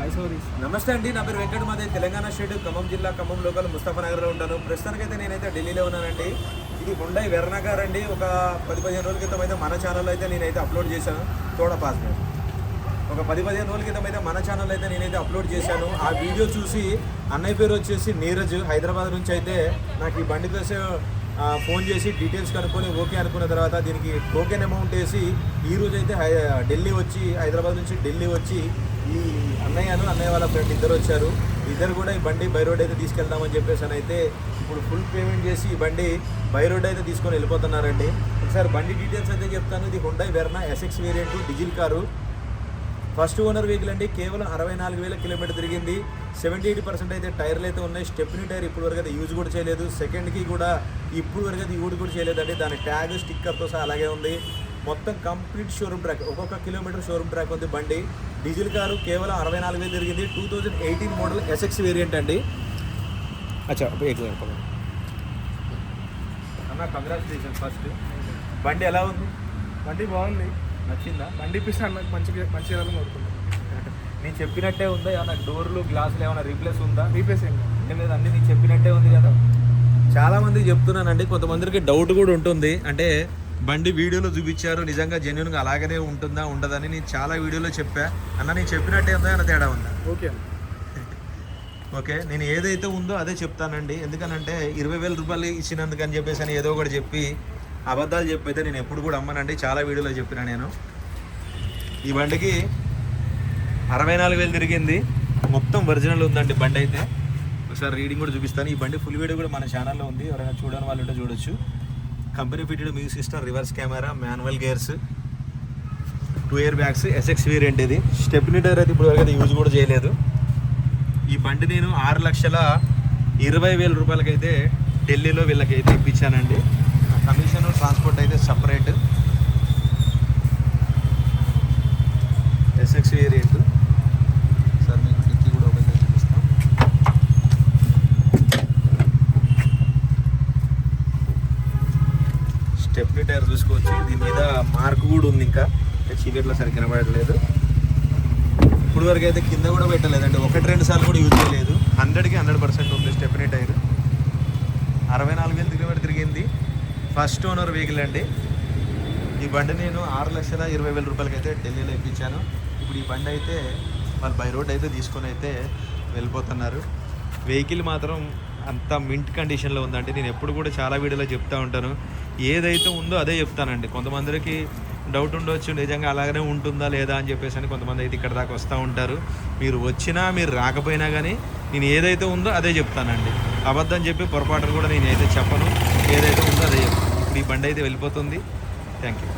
నమస్తే అండి నా పేరు వెంకట మాదే తెలంగాణ స్టేట్ ఖమ్మం జిల్లా ఖమ్మం లోకల్ ముస్తఫా నగర్లో ఉంటాను. ప్రస్తుతానికైతే నేనైతే ఢిల్లీలో ఉన్నానండి. ఇది హుండై వెర్నగర్ అండి. ఒక పది పదిహేను రోజుల క్రితం అయితే మన ఛానల్లో అయితే నేనైతే అప్లోడ్ చేశాను. తోడ పాస్ ఒక పది పదిహేను రోజుల క్రితం అయితే మన ఛానల్ అయితే నేనైతే అప్లోడ్ చేశాను. ఆ వీడియో చూసి అన్నయ్య పేరు వచ్చేసి నీరజ్. హైదరాబాద్ నుంచి అయితే నాకు ఈ బండి కోసం ఫోన్ చేసి డీటెయిల్స్ కనుక్కొని ఓకే అనుకున్న తర్వాత దీనికి టోకెన్ అమౌంట్ వేసి ఈ అయితే హై ఢిల్లీ వచ్చి హైదరాబాద్ నుంచి ఢిల్లీ వచ్చి ఈ అన్నయ్యను అన్నయ్య వాళ్ళ ఫ్రెండ్ ఇద్దరు వచ్చారు. ఇద్దరు కూడా ఈ బండి బై రోడ్ అయితే తీసుకెళ్దామని చెప్పేసి అని అయితే ఇప్పుడు ఫుల్ పేమెంట్ చేసి ఈ బండి బై రోడ్ అయితే తీసుకొని వెళ్ళిపోతున్నారండి. ఒకసారి బండి డీటెయిల్స్ అయితే చెప్తాను. ఇది Hyundai Verna SX variant diesel car first owner vehicle అండి. కేవలం అరవై నాలుగు వేల కిలోమీటర్ తిరిగింది. సెవెంటీ ఎయిట్ పర్సెంట్ అయితే టైర్లు అయితే ఉన్నాయి. స్టెప్ని టైర్ ఇప్పుడు వరకు అయితే యూజ్ కూడా చేయలేదు. సెకండ్కి కూడా ఇప్పుడు వరకు అయితే యూజ్ కూడా చేయలేదండి. దాని ట్యాగ్ స్టిక్కర్తో సహా అలాగే ఉంది. మొత్తం కంప్లీట్ షోరూమ్ ట్రాక్ ఒక్కొక్క కిలోమీటర్ షోరూమ్ ట్రాక్ ఉంది బండి. డీజిల్ కారు కేవలం అరవై నాలుగు వేలు తిరిగింది. Two thousand eighteen model SX variant అండి. అచ్చా అన్న కంగ్రాచులేషన్ ఫస్ట్ బండి ఎలా ఉంది? బండి బాగుంది. నచ్చిందా? బండి ఇప్పిస్తే నాకు మంచిగా మంచి చేయాలని కోరుకుంటాను నేను చెప్పినట్టే ఉందా? ఏమన్నా డోర్లు గ్లాసులు ఏమైనా రీప్లేస్ ఉందా? రీప్లేస్ ఏం లేదు అన్ని నీకు చెప్పినట్టే ఉంది కదా. చాలా మంది చెప్తున్నానండి. కొంతమందికి డౌట్ కూడా ఉంటుంది. అంటే బండి వీడియోలో చూపించారు. నిజంగా జెన్యున్గా అలాగనే ఉంటుందా ఉండదని నేను చాలా వీడియోలో చెప్పా. అన్న నేను చెప్పినట్టే ఉందా? అన్న తేడా ఉందా? ఓకే ఓకే నేను ఏదైతే ఉందో అదే చెప్తానండి. ఎందుకనంటే ఇరవై వేల రూపాయలు ఇచ్చినందుకు అని చెప్పేసి అని ఏదో ఒకటి చెప్పి అబద్ధాలు చెప్పైతే నేను ఎప్పుడు కూడా అమ్మనండి. చాలా వీడియోలో చెప్పిన నేను. ఈ బండికి అరవై నాలుగు వేలు తిరిగింది. మొత్తం ఒరిజినల్ ఉందండి బండి అయితే. ఒకసారి రీడింగ్ కూడా చూపిస్తాను. ఈ బండి ఫుల్ వీడియో కూడా మన ఛానల్లో ఉంది. ఎవరైనా చూడని వాళ్ళు ఉంటే చూడొచ్చు. Company fitted music system reverse camera manual gears two airbags SX variant ఇది. స్టెప్నీ టైర్ అయితే ఇప్పుడు వరకు అయితే యూజ్ కూడా చేయలేదు. ఈ బండి నేను ఆరు లక్షల ఇరవై వేల రూపాయలకైతే ఢిల్లీలో వీళ్ళకైతే ఇప్పించానండి. కమిషన్ ట్రాన్స్పోర్ట్ అయితే సపరేట్ ఎస్ఎక్స్ వేరియంట్ సార్ మీకు డిక్కీ కూడా ఓపెన్ చేసి చూపిస్తాం స్టెప్నీ టైర్ చూసుకోవచ్చు. దీని మీద మార్క్ కూడా ఉంది ఇంకా. చీకట్లో సరి కనబడట్లేదు. ఇప్పుడు వరకు అయితే కింద కూడా పెట్టలేదండి. ఒకటి రెండు సార్లు కూడా యూజ్ చేయలేదు. హండ్రెడ్కి హండ్రెడ్ పర్సెంట్ ఉంది స్టెప్నీ టైర్. అరవై నాలుగు వేలు కిలోమీటర్ తిరిగింది. ఫస్ట్ ఓనర్ వెహికల్ అండి. ఈ బండి నేను ఆరు లక్షల ఇరవై వేల రూపాయలకి అయితే ఢిల్లీలో ఇప్పించాను. ఇప్పుడు ఈ బండి అయితే వాళ్ళు బై రోడ్ అయితే తీసుకొని అయితే వెళ్ళిపోతున్నారు. వెహికల్ మాత్రం అంత మింట్ కండిషన్లో ఉందండి నేను ఎప్పుడు కూడా చాలా వీడియోలో చెప్తూ ఉంటాను. ఏదైతే ఉందో అదే చెప్తానండి. కొంతమందికి డౌట్ ఉండొచ్చు నిజంగా అలాగనే ఉంటుందా లేదా అని చెప్పేసి అని కొంతమంది అయితే ఇక్కడ దాకా వస్తూ ఉంటారు. మీరు వచ్చినా మీరు రాకపోయినా కానీ నేను ఏదైతే ఉందో అదే చెప్తానండి. అబద్ధం చెప్పి పొరపాటును కూడా నేను అయితే చెప్పను. ఏదైతే ఉందో అదే చెప్తాను. ఇప్పుడు ఈ బండి అయితే వెళ్ళిపోతుంది. Thank you